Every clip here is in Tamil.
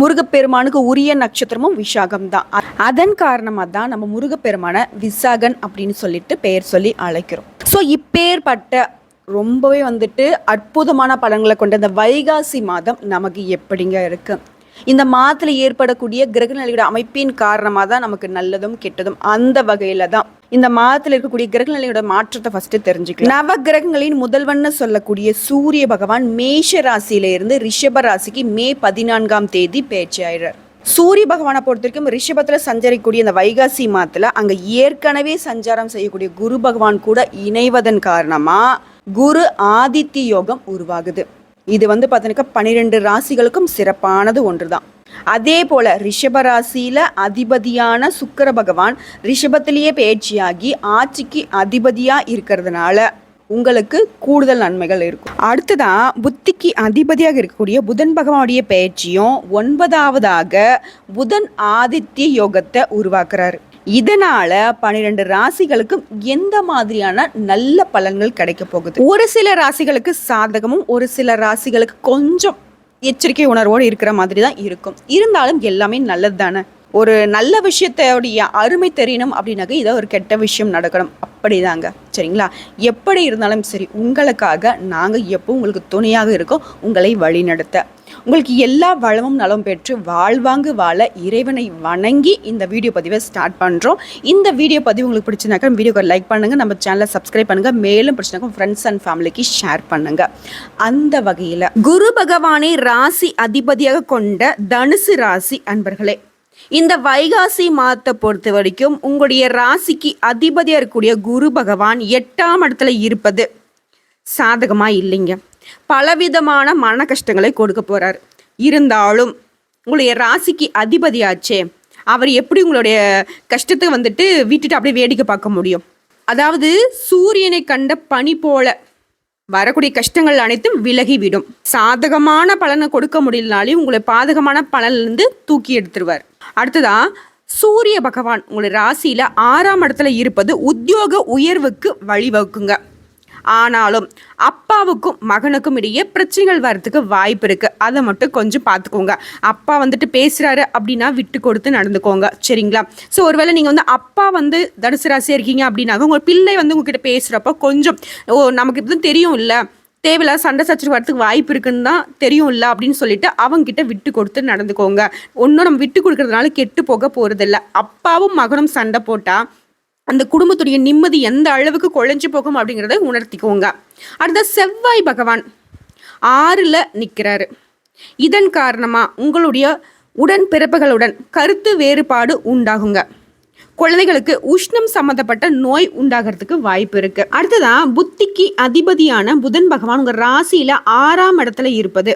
முருகப்பெருமானுக்கு உரிய நட்சத்திரமும் விசாகம் தான் அதன் காரணமாக தான் நம்ம முருகப்பெருமானை விசாகன் அப்படின்னு சொல்லிட்டு பெயர் சொல்லி அழைக்கிறோம். ஸோ இப்பேற்பட்ட ரொம்பவே வந்துட்டு அற்புதமான பலன்களை கொண்ட இந்த வைகாசி மாதம் நமக்கு எப்படிங்க இருக்கு? இந்த மாதத்தில் ஏற்படக்கூடிய கிரகநிலையோட அமைப்பின் காரணமாக தான் நமக்கு நல்லதும் கெட்டதும் அந்த வகையில் தான். இந்த மாதத்தில் இருக்கக்கூடிய கிரகநிலையோட மாற்றத்தை ஃபர்ஸ்ட் தெரிஞ்சுக்கலாம். நவ கிரகங்களின் முதல்வன்னு சொல்லக்கூடிய சூரிய பகவான் மேஷ ராசியிலிருந்து ரிஷப ராசிக்கு மே பதினான்காம் தேதி பேச்சு சூரிய பகவானை பொறுத்த வரைக்கும் ரிஷபத்தில் சஞ்சரிக்கக்கூடிய இந்த வைகாசி மாதத்தில் அங்கே ஏற்கனவே சஞ்சாரம் செய்யக்கூடிய குரு பகவான் கூட இணைவதன் காரணமாக குரு ஆதித்ய யோகம் உருவாகுது. இது வந்து பார்த்தீங்கன்னா பன்னிரெண்டு ராசிகளுக்கும் சிறப்பானது ஒன்று தான் அதே போல ரிஷப ராசியில அதிபதியான சுக்கர பகவான் ரிஷபத்திலேயே பயிற்சியாகி ஆட்சிக்கு அதிபதியா இருக்கிறதுனால உங்களுக்கு கூடுதல் நன்மைகள் இருக்கும். அடுத்ததான் புத்திக்கு அதிபதியாக இருக்கக்கூடிய புதன் பகவானுடைய பயிற்சியும் ஒன்பதாவதாக புதன் ஆதித்ய யோகத்தை உருவாக்குறாரு. இதனால பன்னிரெண்டு ராசிகளுக்கும் எந்த மாதிரியான நல்ல பலன்கள் கிடைக்க போகுது? ஒரு சில ராசிகளுக்கு சாதகமும் ஒரு சில ராசிகளுக்கு கொஞ்சம் எச்சரிக்கை உணர்வோடு இருக்கிற மாதிரி தான் இருக்கும். இருந்தாலும் எல்லாமே நல்லது தானே ஒரு நல்ல விஷயத்தோடைய அருமை தெரியணும் அப்படின்னாக்க இதை ஒரு கெட்ட விஷயம் நடக்கணும். அப்படிதாங்க. சரிங்களா? எப்படி இருந்தாலும் சரி உங்களுக்காக நாங்கள் எப்போ உங்களுக்கு துணையாக இருக்கோம். உங்களை வழிநடத்த. உங்களுக்கு எல்லா வளமும் நலம் பெற்று வாழ்வாங்கு வாழ இறைவனை வணங்கி இந்த வீடியோ பதிவை ஸ்டார்ட் பண்ணுறோம் இந்த வீடியோ பதிவு உங்களுக்கு பிடிச்சினாக்கா வீடியோக்கு லைக் பண்ணுங்கள் நம்ம சேனலை சப்ஸ்கிரைப் பண்ணுங்கள் மேலும் பிடிச்சினாக்கா ஃப்ரெண்ட்ஸ் அண்ட் ஃபேமிலிக்கு ஷேர் பண்ணுங்கள் அந்த வகையில் குரு பகவானை ராசி அதிபதியாக கொண்ட தனுசு ராசி அன்பர்களே இந்த வைகாசி மாதத்தை பொறுத்த வரைக்கும் உங்களுடைய ராசிக்கு அதிபதியாக இருக்கக்கூடிய குரு பகவான் எட்டாம் இடத்துல இருப்பது சாதகமாக இல்லைங்க. பலவிதமான மன கஷ்டங்களை கொடுக்க போகிறார் இருந்தாலும் உங்களுடைய ராசிக்கு அதிபதியாச்சே அவர் எப்படி உங்களுடைய கஷ்டத்தை வந்துட்டு விட்டுட்டு அப்படியே வேடிக்கை பார்க்க முடியும்? அதாவது சூரியனை கண்ட பனி போல வரக்கூடிய கஷ்டங்கள் அனைத்தும் விலகிவிடும். சாதகமான பலனை கொடுக்க முடியலனாலே உங்களை பாதகமான பலன்லேருந்து தூக்கி எடுத்துருவார். அடுத்ததா சூரிய பகவான் உங்களுடைய ராசியில் ஆறாம் இடத்துல இருப்பது உத்தியோக உயர்வுக்கு வழிவகுக்குங்க. ஆனாலும் அப்பாவுக்கும் மகனுக்கும் இடையே பிரச்சனைகள் வர்றதுக்கு வாய்ப்பு இருக்குது அதை மட்டும் கொஞ்சம் பார்த்துக்கோங்க. அப்பா வந்துட்டு பேசுகிறாரு அப்படின்னா விட்டு கொடுத்து நடந்துக்கோங்க. சரிங்களா? ஸோ ஒருவேளை நீங்கள் வந்து அப்பா வந்து தனுசு ராசியாக இருக்கீங்க அப்படின்னாக்க உங்கள் பிள்ளை வந்து உங்ககிட்ட பேசுகிறப்ப கொஞ்சம் ஓ நமக்கு இப்படி தெரியும் இல்லை தேவையில்லாத சண்டை சச்சரவு வரத்துக்கு வாய்ப்பு இருக்குன்னு தான் தெரியும் இல்லை அப்படின்னு சொல்லிட்டு அவங்ககிட்ட விட்டு கொடுத்து நடந்துக்கோங்க. ஒன்றும் நம்ம விட்டு கொடுக்கறதுனால கெட்டு போக போகிறதில்ல அப்பாவும் மகனும் சண்டை போட்டால் அந்த குடும்பத்துடைய நிம்மதி எந்த அளவுக்கு குழஞ்சு போகும் அப்படிங்கிறத உணர்த்திக்கோங்க. அடுத்த செவ்வாய் பகவான் ஆறில் நிற்கிறாரு இதன் காரணமாக உங்களுடைய உடன்பிறப்புகளுடன் கருத்து வேறுபாடு உண்டாகுங்க. குழந்தைகளுக்கு உஷ்ணம் சம்மந்தப்பட்ட நோய் உண்டாகிறதுக்கு வாய்ப்பு இருக்கு. அடுத்ததான் புத்திக்கு அதிபதியான புதன் பகவான் உங்க ராசியில ஆறாம் இடத்துல இருப்பது.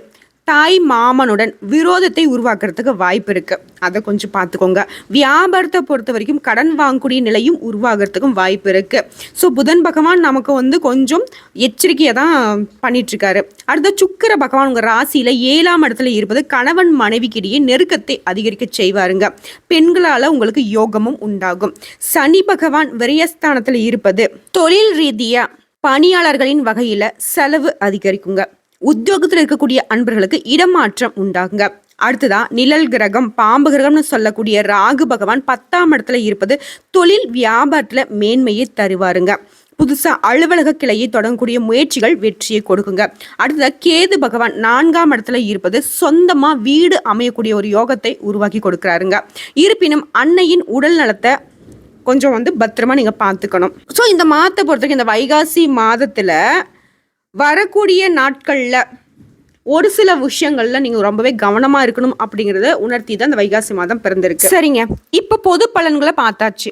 தாய் மாமனுடன் விரோதத்தை உருவாக்குறதுக்கு வாய்ப்பு இருக்கு. அதை கொஞ்சம் பார்த்துக்கோங்க. வியாபாரத்தை பொறுத்த வரைக்கும் கடன் வாங்கக்கூடிய நிலையும் உருவாகிறதுக்கும் வாய்ப்பு இருக்கு. ஸோ புதன் பகவான் நமக்கு வந்து கொஞ்சம் எச்சரிக்கையை தான் பண்ணிட்டு இருக்காரு அடுத்த சுக்கிர பகவான் உங்க ராசியில ஏழாம் இடத்துல இருப்பது கணவன் மனைவிக்கிடையே நெருக்கத்தை அதிகரிக்க செய்வாருங்க. பெண்களால உங்களுக்கு யோகமும் உண்டாகும். சனி பகவான் விரயஸ்தானத்துல இருப்பது தொழில் ரீதியா பணியாளர்களின் வகையில செலவு அதிகரிக்குங்க. உத்தியோகத்தில் இருக்கக்கூடிய அன்பர்களுக்கு இடமாற்றம் உண்டாகுங்க. அடுத்ததா நிழல் கிரகம் பாம்பு கிரகம்னு சொல்லக்கூடிய ராகு பகவான் பத்தாம் இடத்துல இருப்பது தொழில் வியாபாரத்தில் மேன்மையை தருவாருங்க. புதுசாக அலுவலக கிளையை தொடங்கக்கூடிய முயற்சிகள் வெற்றியை கொடுக்குங்க. அடுத்ததா கேது பகவான் நான்காம் இடத்துல இருப்பது சொந்தமாக வீடு அமையக்கூடிய ஒரு யோகத்தை உருவாக்கி கொடுக்குறாருங்க. இருப்பினும் அன்னையின் உடல் நலத்தை கொஞ்சம் வந்து பத்திரமா நீங்க பார்த்துக்கணும். ஸோ இந்த மாதத்தை பொறுத்தவரைக்கும் இந்த வைகாசி மாதத்துல வரக்கூடிய நாட்களில் ஒரு சில விஷயங்கள்ல நீங்க ரொம்பவே கவனமா இருக்கணும் அப்படிங்கறத உணர்த்தி தான் இந்த வைகாசி மாதம் பிறந்திருக்கு. சரிங்க. இப்ப பொது பலன்களை பார்த்தாச்சு.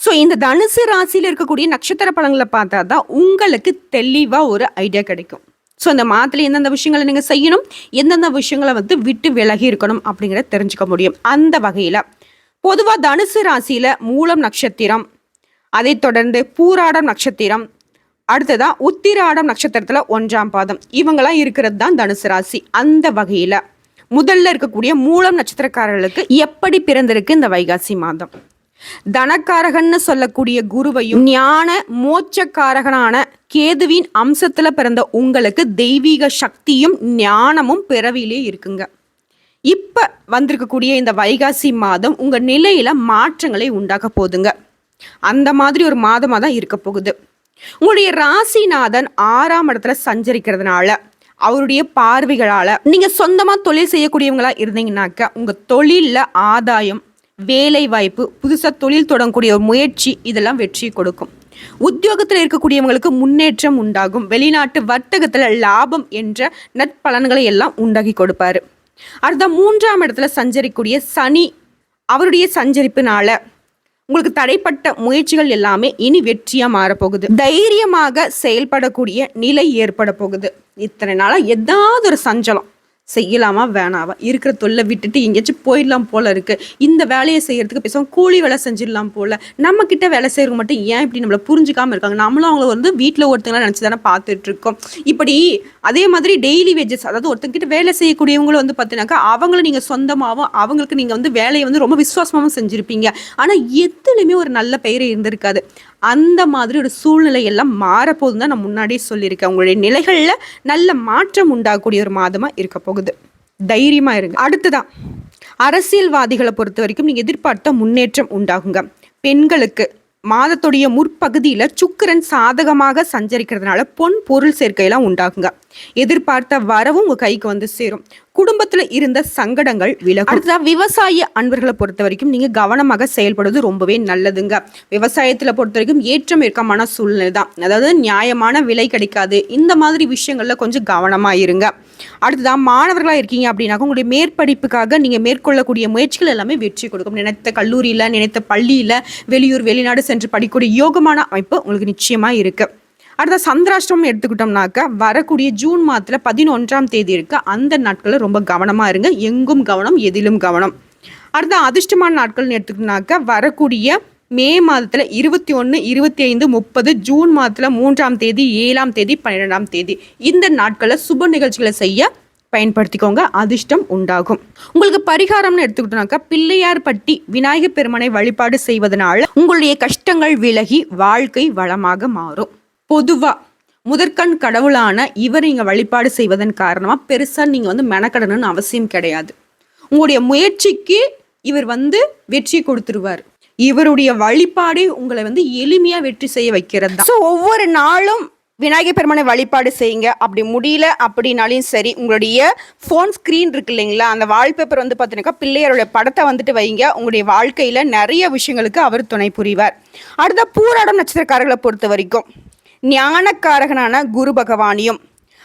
ஸோ இந்த தனுசு ராசியில் இருக்கக்கூடிய நட்சத்திர பலன்களை பார்த்தா தான் உங்களுக்கு தெளிவாக ஒரு ஐடியா கிடைக்கும். ஸோ இந்த மாதத்துல எந்தெந்த விஷயங்களை நீங்கள் செய்யணும் எந்தெந்த விஷயங்களை வந்து விட்டு விலகி இருக்கணும் அப்படிங்கிறத தெரிஞ்சுக்க முடியும். அந்த வகையில் பொதுவாக தனுசு ராசியில் மூலம் நட்சத்திரம் அதைத் தொடர்ந்து பூராடம் நட்சத்திரம் அடுத்ததா உத்திராடம் நட்சத்திரத்துல ஒன்றாம் பாதம். இவங்கெல்லாம் இருக்கிறது தான் தனுசு ராசி. அந்த வகையில முதல்ல இருக்கக்கூடிய மூலம் நட்சத்திரக்காரர்களுக்கு எப்படி பிறந்திருக்கு இந்த வைகாசி மாதம்? தனக்காரகன்னு சொல்லக்கூடிய குருவையும் ஞான மோட்சக்காரகனான கேதுவின் அம்சத்துல பிறந்த உங்களுக்கு தெய்வீக சக்தியும் ஞானமும் பிறவிலே இருக்குங்க. இப்ப வந்திருக்கக்கூடிய இந்த வைகாசி மாதம் உங்க நிலையில மாற்றங்களை உண்டாக்க போகுதுங்க. அந்த மாதிரி ஒரு மாதமா தான் இருக்க போகுது. உங்களுடைய ராசிநாதன் ஆறாம் இடத்துல சஞ்சரிக்கிறதுனால அவருடைய பார்வைகளால நீங்க சொந்தமா தொழில் செய்யக்கூடியவங்களா இருந்தீங்கன்னாக்க உங்க தொழில்ல ஆதாயம் வேலை வாய்ப்பு புதுசா தொழில் தொடங்கக்கூடிய ஒரு முயற்சி இதெல்லாம் வெற்றி கொடுக்கும். உத்தியோகத்தில் இருக்கக்கூடியவங்களுக்கு முன்னேற்றம் உண்டாகும். வெளிநாட்டு வர்த்தகத்துல லாபம் என்ற நற்பலன்களை எல்லாம் உண்டாக்கி கொடுப்பாரு. அடுத்த மூன்றாம் இடத்துல சஞ்சரிக்கூடிய சனி அவருடைய சஞ்சரிப்பினால உங்களுக்கு தடைப்பட்ட முயற்சிகள் எல்லாமே இனி வெற்றியா மாறப்போகுது. தைரியமாக செயல்படக்கூடிய நிலை ஏற்பட போகுது இத்தனை நாளா ஏதாவது ஒரு சஞ்சலம். செய்யலாமா? வேணாவா? இருக்கிற தொல்லை விட்டுட்டு எங்கேயாச்சும் போயிடலாம் போல இருக்கு. இந்த வேலையை செய்யறதுக்கு பேசுவோம் கூலி வேலை செஞ்சிடலாம் போல. நம்ம கிட்ட வேலை செய்யறவங்க மட்டும் ஏன் இப்படி நம்மள புரிஞ்சுக்காம இருக்காங்க? நம்மளும் அவங்கள வந்து வீட்டில் ஒருத்தங்களா நினச்சி தானே பார்த்துட்டு இருக்கோம். இப்படி அதே மாதிரி டெய்லி வேஜஸ் அதாவது ஒருத்தங்கிட்ட வேலை செய்யக்கூடியவங்களும் வந்து பார்த்தீங்கன்னாக்கா அவங்கள நீங்கள் சொந்தமாகவும் அவங்களுக்கு நீங்கள் வந்து வேலையை வந்து ரொம்ப விசுவாசமாகவும் செஞ்சுருப்பீங்க. ஆனால் எதுலையுமே ஒரு நல்ல பெயர் இருந்திருக்காது. அந்த மாதிரி ஒரு சூழ்நிலை எல்லாம் மாறப்போகுதுன்னு தான் நான் முன்னாடியே சொல்லியிருக்கேன். உங்களுடைய நிலைகளில் நல்ல மாற்றம் உண்டாகக்கூடிய ஒரு மாதமாக இருக்க போகுது. தைரியமாக இருங்க. அடுத்துதான் அரசியல்வாதிகளை பொறுத்த வரைக்கும் நீங்கள் எதிர்பார்த்த முன்னேற்றம் உண்டாகுங்க. பெண்களுக்கு மாதத்துடைய முற்பகுதியில் சுக்கிரன் சாதகமாக சஞ்சரிக்கிறதுனால பொன் பொருள் சேர்க்கையெல்லாம் உண்டாகுங்க. எதிர்பார்த்த வரவும் உங்க கைக்கு வந்து சேரும். குடும்பத்துல இருந்த சங்கடங்கள் விலகும். அடுத்ததா விவசாய அன்பர்களை பொறுத்த வரைக்கும் நீங்க கவனமாக செயல்படுவது ரொம்பவே நல்லதுங்க. விவசாயத்துல பொறுத்த வரைக்கும் ஏற்றம் இறக்கமான சூழ்நிலை தான். அதாவது நியாயமான விலை கிடைக்காது. இந்த மாதிரி விஷயங்கள்ல கொஞ்சம் கவனமா இருங்க. அடுத்ததான் மாணவர்களா இருக்கீங்க அப்படின்னாக்க உங்களுடைய மேற்படிப்புக்காக நீங்க மேற்கொள்ளக்கூடிய முயற்சிகள் எல்லாமே வெற்றி கொடுக்கும். நினைத்த கல்லூரியில நினைத்த பள்ளியில வெளியூர் வெளிநாடு சென்று படிக்கக்கூடிய யோகமான அமைப்பு உங்களுக்கு நிச்சயமா இருக்குது அடுத்த சந்திராஷ்டமம் எடுத்துக்கிட்டோம்னாக்க வரக்கூடிய ஜூன் மாதத்தில் பதினொன்றாம் தேதி இருக்குது அந்த நாட்களில் ரொம்ப கவனமாக இருங்க. எங்கும் கவனம் எதிலும் கவனம். அடுத்த அதிர்ஷ்டமான நாட்கள்னு எடுத்துக்கிட்டோம்னாக்க வரக்கூடிய மே மாதத்தில் இருபத்தி ஒன்று இருபத்தி ஐந்து முப்பது ஜூன் மாதத்தில் மூன்றாம் தேதி ஏழாம் தேதி பன்னிரெண்டாம் தேதி. இந்த நாட்களில் சுப நிகழ்ச்சிகளை செய்ய பயன்படுத்திக்கோங்க. அதிர்ஷ்டம் உண்டாகும். உங்களுக்கு பரிகாரம்னு எடுத்துக்கிட்டோம்னாக்கா பிள்ளையார்பட்டி விநாயகர் பெருமனை வழிபாடு செய்வதனால உங்களுடைய கஷ்டங்கள் விலகி வாழ்க்கை வளமாக மாறும். பொதுவா முதற்கண் கடவுளான இவர் நீங்க வழிபாடு செய்வதன் காரணமா பெருசா நீங்க வந்து மெனக்கடணும்னு அவசியம் கிடையாது. உங்களுடைய முயற்சிக்கு இவர் வந்து வெற்றி கொடுத்துருவார். இவருடைய வழிபாடே உங்களை வந்து எளிமையா வெற்றி செய்ய வைக்கிறது தான் ஸோ ஒவ்வொரு நாளும் விநாயகர் பெருமானை வழிபாடு செய்யுங்க. அப்படி முடியல அப்படின்னாலையும் சரி உங்களுடைய ஃபோன் ஸ்க்ரீன் இருக்கு இல்லைங்களா? அந்த வால்பேப்பர் வந்து பார்த்தீங்கன்னாக்கா பிள்ளையருடைய படத்தை வந்துட்டு வைங்க. உங்களுடைய வாழ்க்கையில் நிறைய விஷயங்களுக்கு அவர் துணை புரிவார். அடுத்த பூராடம் நட்சத்திரக்காரர்களை பொறுத்த வரைக்கும். ஞானக்காரகனான குரு பகவானையும்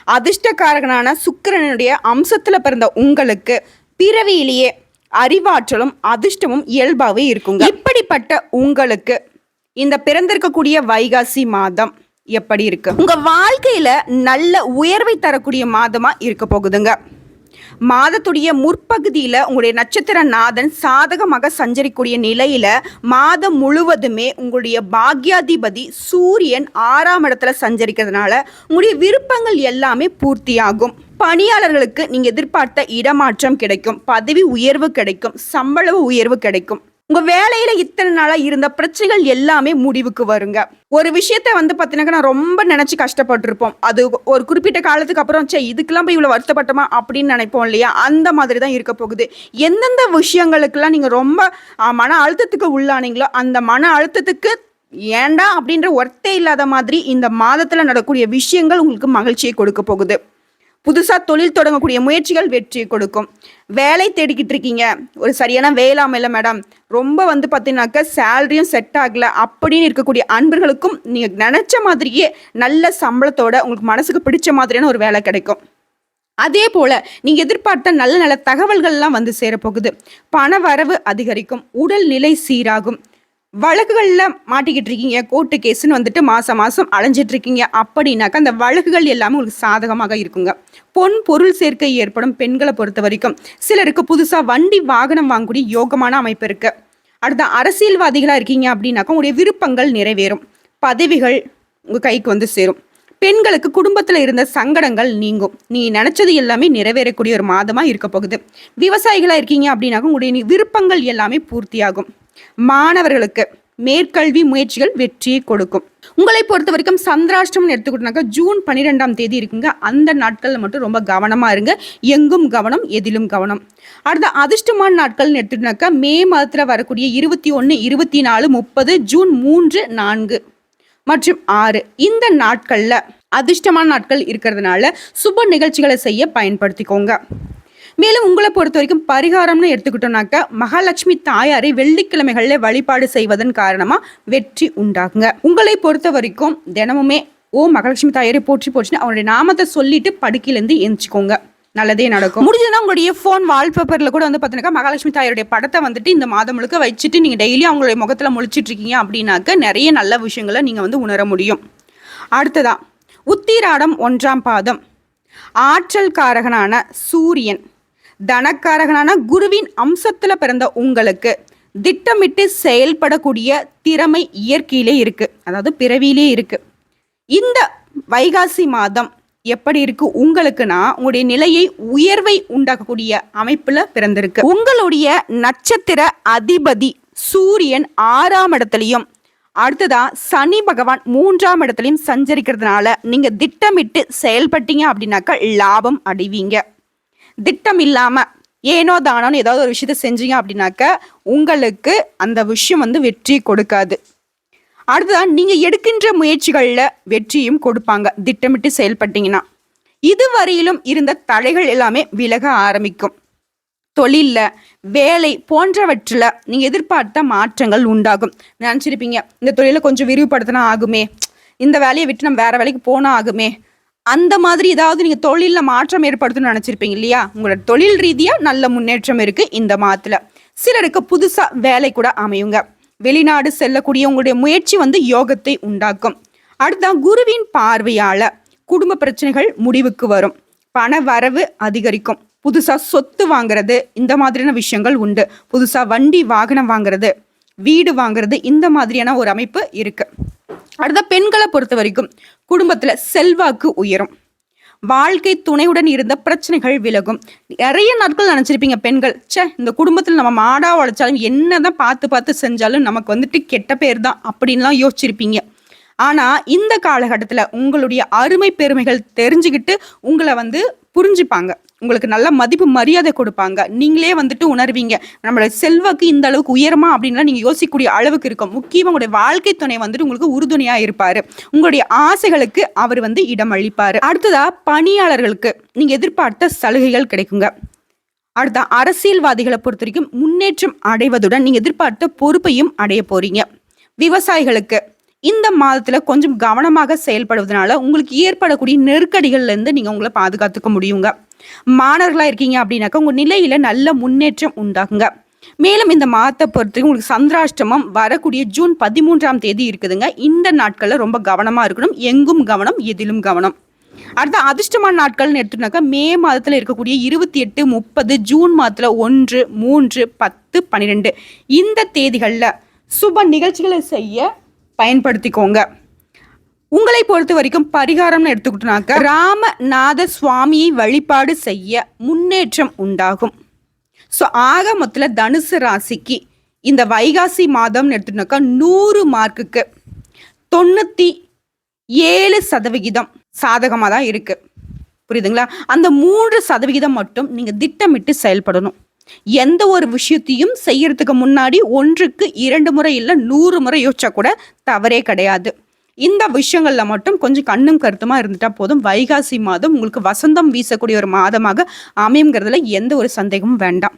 அதிர்ஷ்டக்காரகனான சுக்கரனுடைய அம்சத்தில் பிறந்த உங்களுக்கு பிறவியிலேயே அறிவாற்றலும் அதிர்ஷ்டமும் இயல்பாகவே இருக்குங்க. இப்படிப்பட்ட உங்களுக்கு இந்த பிறந்திருக்கக்கூடிய வைகாசி மாதம் எப்படி இருக்கு? உங்க வாழ்க்கையில நல்ல உயர்வை தரக்கூடிய மாதமா இருக்க போகுதுங்க. மாதத்துடைய முற்பகுதியில் உங்களுடைய நட்சத்திர நாதன் சாதகமாக சஞ்சரிக்கூடிய நிலையில் மாதம் முழுவதுமே உங்களுடைய பாக்யாதிபதி சூரியன் ஆறாம் இடத்துல சஞ்சரிக்கிறதுனால உங்களுடைய விருப்பங்கள் எல்லாமே பூர்த்தியாகும். பணியாளர்களுக்கு நீங்கள் எதிர்பார்த்த இடமாற்றம் கிடைக்கும். பதவி உயர்வு கிடைக்கும். சம்பள உயர்வு கிடைக்கும். உங்க வேலையில இத்தனை நாளா இருந்த பிரச்சனைகள் எல்லாமே முடிவுக்கு வருங்க. ஒரு விஷயத்த வந்து பார்த்தீங்கன்னா நான் ரொம்ப நினைச்சு கஷ்டப்பட்டிருப்போம். அது ஒரு குறிப்பிட்ட காலத்துக்கு அப்புறம் சே இதுக்கெல்லாம் போய் இவ்வளோ வருத்தப்பட்டோமா? அப்படின்னு நினைப்போம் இல்லையா? அந்த மாதிரி தான் இருக்க போகுது. எந்தெந்த விஷயங்களுக்கெல்லாம் நீங்கள் ரொம்ப மன அழுத்தத்துக்கு உள்ளானீங்களோ அந்த மன அழுத்தத்துக்கு ஏண்டா அப்படின்ற ஒர்த்தே இல்லாத மாதிரி இந்த மாதத்தில் நடக்கக்கூடிய விஷயங்கள் உங்களுக்கு மகிழ்ச்சியை கொடுக்க போகுது. புதுசாக தொழில் தொடங்கக்கூடிய முயற்சிகள் வெற்றியை கொடுக்கும். வேலை தேடிக்கிட்டு இருக்கீங்க. ஒரு சரியான வேலை அமையல மேடம் ரொம்ப வந்து பார்த்தீங்கன்னாக்கா சேலரியும் செட் ஆகல. அப்படின்னு இருக்கக்கூடிய அன்பர்களுக்கும் நீங்கள் நினச்ச மாதிரியே நல்ல சம்பளத்தோட உங்களுக்கு மனசுக்கு பிடிச்ச மாதிரியான ஒரு வேலை கிடைக்கும். அதே போல நீங்க எதிர்பார்த்த நல்ல நல்ல தகவல்கள்லாம் வந்து சேரப்போகுது. பண வரவு அதிகரிக்கும். உடல் நிலை சீராகும். வழக்குகளில் மாட்டிக்கிட்டு இருக்கீங்க கோர்ட்டு கேஸுன்னு வந்துட்டு மாதம் மாதம் அலைஞ்சிட்டு இருக்கீங்க அப்படின்னாக்கா அந்த வழக்குகள் எல்லாமே உங்களுக்கு சாதகமாக இருக்குங்க. பொன் பொருள் சேர்க்கை ஏற்படும் பெண்களை பொறுத்த வரைக்கும். சிலருக்கு புதுசாக வண்டி வாகனம் வாங்கக்கூடிய யோகமான அமைப்பு இருக்கு. அடுத்த அரசியல்வாதிகளாக இருக்கீங்க அப்படின்னாக்கா உங்களுடைய விருப்பங்கள் நிறைவேறும். பதவிகள் உங்கள் கைக்கு வந்து சேரும். பெண்களுக்கு குடும்பத்தில் இருந்த சங்கடங்கள் நீங்கும். நீ நினைச்சது எல்லாமே நிறைவேறக்கூடிய ஒரு மாதமாக இருக்க போகுது. விவசாயிகளாக இருக்கீங்க அப்படின்னாக்க உங்களுடைய விருப்பங்கள் எல்லாமே பூர்த்தியாகும். மாணவர்களுக்கு மேற்கல்வி முயற்சிகள் வெற்றியை கொடுக்கும். உங்களை பொறுத்த வரைக்கும் சந்திராஷ்டிரம் எடுத்துக்கிட்டோம்னாக்கா ஜூன் பன்னிரெண்டாம் தேதி இருக்குங்க. அந்த நாட்களில் மட்டும் ரொம்ப கவனமாக இருங்க. எங்கும் கவனம் எதிலும் கவனம். அடுத்த அதிர்ஷ்டமான நாட்கள்னு எடுத்துக்கிட்டோம்னாக்கா மே மாதத்தில் வரக்கூடிய இருபத்தி ஒன்று இருபத்தி நாலு முப்பது ஜூன் மூன்று நான்கு மற்றும் ஆறு. இந்த நாட்களில் அதிர்ஷ்டமான நாட்கள் இருக்கிறதுனால சுப நிகழ்ச்சிகளை செய்ய பயன்படுத்திக்கோங்க. மேலும் உங்களை பொறுத்த வரைக்கும் பரிகாரம்னு எடுத்துக்கிட்டோம்னாக்கா மகாலட்சுமி தாயாரை வெள்ளிக்கிழமைகளில் வழிபாடு செய்வதன் காரணமா வெற்றி உண்டாகுங்க. உங்களை பொறுத்த வரைக்கும் தினமுமே ஓ மகாலட்சுமி தாயாரை போற்றி போச்சுன்னு அவருடைய நாமத்தை சொல்லிட்டு படுக்கையிலேருந்து எந்திரிச்சுக்கோங்க. நல்லதே நடக்கும். முடிஞ்சதுன்னா உங்களுடைய ஃபோன் வால்பேப்பரில் கூட வந்து பார்த்தீங்கன்னா மகாலட்சுமி தாயாருடைய படத்தை வந்துட்டு இந்த மாதம் முழுக்க வச்சுட்டு நீங்கள் டெய்லியும் அவங்களுடைய முகத்தில் முழிச்சிட்டு இருக்கீங்க அப்படின்னாக்க நிறைய நல்ல விஷயங்களை நீங்கள் வந்து உணர முடியும். அடுத்ததா உத்திராடம் ஒன்றாம் பாதம். ஆற்றல் காரகனான சூரியன். தனக்காரகனான குருவின் அம்சத்துல பிறந்த உங்களுக்கு. திட்டமிட்டு செயல்படக்கூடிய திறமை இயற்கையிலே இருக்கு. அதாவது பிறவியிலே இருக்கு. இந்த வைகாசி மாதம் எப்படி இருக்கு? உங்களுக்குன்னா உங்களுடைய நிலையை உயர்வை உண்டாக்கக்கூடிய அமைப்புல பிறந்திருக்கு. உங்களுடைய நட்சத்திர அதிபதி சூரியன் ஆறாம் இடத்துலையும் அடுத்ததா சனி பகவான் மூன்றாம் இடத்துலையும் சஞ்சரிக்கிறதுனால நீங்க திட்டமிட்டு செயல்பட்டீங்க அப்படின்னாக்கா லாபம் அடைவீங்க. திட்டம் இல்லாமல் ஏனோ தானோன்னு ஏதாவது ஒரு விஷயத்த செஞ்சீங்க அப்படின்னாக்க உங்களுக்கு அந்த விஷயம் வந்து வெற்றி கொடுக்காது. அடுத்ததான் நீங்கள் எடுக்கின்ற முயற்சிகளில் வெற்றியும் கொடுப்பாங்க. திட்டமிட்டு செயல்பட்டீங்கன்னா. இதுவரையிலும் இருந்த தடைகள் எல்லாமே விலக ஆரம்பிக்கும். தொழிலில் வேலை போன்றவற்றில் நீங்கள் எதிர்பார்த்த மாற்றங்கள் உண்டாகும். நினச்சிருப்பீங்க இந்த தொழிலை கொஞ்சம் விரிவுபடுத்தினா ஆகுமே. இந்த வேலையை விட்டு நம்ம வேறு வேலைக்கு போனால் ஆகுமே. அந்த மாதிரி ஏதாவது நீங்க தொழிலில் மாற்றம் ஏற்படுத்தணும்னு நினைச்சிருப்பீங்க இல்லையா? உங்களோட தொழில் ரீதியா நல்ல முன்னேற்றம் இருக்கு இந்த மாதத்துல. சிலருக்கு புதுசா வேலை கூட அமையுங்க. வெளிநாடு செல்லக்கூடிய உங்களுடைய முயற்சி வந்து யோகத்தை உண்டாக்கும். அடுத்த குருவின் பார்வையால குடும்ப பிரச்சனைகள் முடிவுக்கு வரும். பண வரவு அதிகரிக்கும். புதுசா சொத்து வாங்குறது இந்த மாதிரியான விஷயங்கள் உண்டு. புதுசா வண்டி வாகனம் வாங்குறது வீடு வாங்குறது இந்த மாதிரியான ஒரு அமைப்பு இருக்கு. அடுத்த பெண்களை பொறுத்த வரைக்கும் குடும்பத்துல செல்வாக்கு உயரும். வாழ்க்கை துணையுடன் இருந்த பிரச்சனைகள் விலகும். நிறைய நாட்கள் நினைச்சிருப்பீங்க பெண்கள். ச்சே இந்த குடும்பத்தில் நம்ம மாடா உழைச்சாலும் என்னதான் பார்த்து பார்த்து செஞ்சாலும் நமக்கு வந்துட்டு கெட்ட பேர் தான் அப்படின்லாம் யோசிச்சிருப்பீங்க. ஆனா இந்த காலகட்டத்தில் உங்களுடைய அருமை பெருமைகள் தெரிஞ்சுக்கிட்டு உங்களை வந்து புரிஞ்சுப்பாங்க. உங்களுக்கு நல்ல மதிப்பு மரியாதை கொடுப்பாங்க. நீங்களே வந்துட்டு உணர்வீங்க. நம்மளோட செல்வாக்கு இந்த அளவுக்கு உயரமா அப்படின்லாம் நீங்க யோசிக்கக்கூடிய அளவுக்கு இருக்கும். முக்கியமாக உங்களுடைய வாழ்க்கை துணை வந்துட்டு உங்களுக்கு உறுதுணையா இருப்பாரு. உங்களுடைய ஆசைகளுக்கு அவர் வந்து இடம் அளிப்பாரு அடுத்ததா பணியாளர்களுக்கு நீங்க எதிர்பார்த்த சலுகைகள் கிடைக்குங்க. அடுத்த அரசியல்வாதிகளை பொறுத்த வரைக்கும் முன்னேற்றம் அடைவதுடன் நீங்க எதிர்பார்த்த பொறுப்பையும் அடைய போறீங்க. விவசாயிகளுக்கு இந்த மாதத்தில் கொஞ்சம் கவனமாக செயல்படுவதனால உங்களுக்கு ஏற்படக்கூடிய நெருக்கடிகள்லேருந்து நீங்கள் உங்களை பாதுகாத்துக்க முடியுங்க. மாணவர்களாக இருக்கீங்க அப்படின்னாக்கா உங்கள் நிலையில் நல்ல முன்னேற்றம் உண்டாகுங்க. மேலும் இந்த மாதத்தை பொறுத்து உங்களுக்கு சந்திராஷ்டமம் வரக்கூடிய ஜூன் பதிமூன்றாம் தேதி இருக்குதுங்க. இந்த நாட்களில் ரொம்ப கவனமாக இருக்கணும். எங்கும் கவனம் எதிலும் கவனம். அடுத்த அதிர்ஷ்டமான நாட்கள்னு எடுத்துனாக்கா மே மாதத்தில் இருக்கக்கூடிய இருபத்தி எட்டு முப்பது ஜூன் மாதத்தில் ஒன்று மூன்று பத்து பன்னிரெண்டு இந்த தேதிகளில் சுப நிகழ்ச்சிகளை செய்ய பயன்படுத்திக்கோங்க. உங்களை பொறுத்த வரைக்கும் பரிகாரம்னு எடுத்துக்கிட்டோம்னாக்க ராமநாத சுவாமியை வழிபாடு செய்ய முன்னேற்றம் உண்டாகும். ஸோ ஆக மொத்தத்தில் தனுசு ராசிக்கு இந்த வைகாசி மாதம்னு எடுத்துட்டோம்னாக்கா நூறு மார்க்குக்கு தொண்ணூற்றி ஏழு சதவிகிதம் சாதகமாக தான் இருக்குது புரியுதுங்களா? அந்த மூன்று சதவிகிதம் மட்டும் நீங்கள் திட்டமிட்டு செயல்படணும். எந்த ஒரு விஷயத்தையும் செய்யறதுக்கு முன்னாடி ஒன்றுக்கு இரண்டு முறை இல்லை நூறு முறை யோசிச்சா கூட தவறே கிடையாது. இந்த விஷயங்களில் மட்டும் கொஞ்சம் கண்ணும் கருத்துமாக இருந்துட்டால் போதும். வைகாசி மாதம் உங்களுக்கு வசந்தம் வீசக்கூடிய ஒரு மாதமாக அமையுங்கிறதுல எந்த ஒரு சந்தேகமும் வேண்டாம்.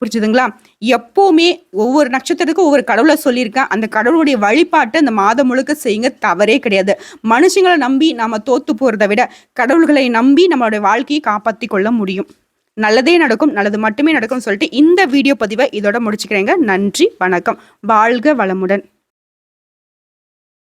புரிஞ்சுதுங்களா? எப்போவுமே ஒவ்வொரு நட்சத்திரத்துக்கும் ஒவ்வொரு கடவுளை சொல்லியிருக்கேன். அந்த கடவுளுடைய வழிபாட்டை அந்த மாதம் முழுக்க செய்யுங்க. தவறே கிடையாது. மனுஷங்களை நம்பி நாம தோத்து போகிறத விட கடவுள்களை நம்பி நம்மளுடைய வாழ்க்கையை காப்பாற்றி கொள்ள முடியும். நல்லதே நடக்கும் நல்லது மட்டுமே நடக்கும்னு சொல்லிட்டு இந்த வீடியோ பதிவை இதோட முடிச்சுக்கிறேங்க. நன்றி வணக்கம். வாழ்க வளமுடன்.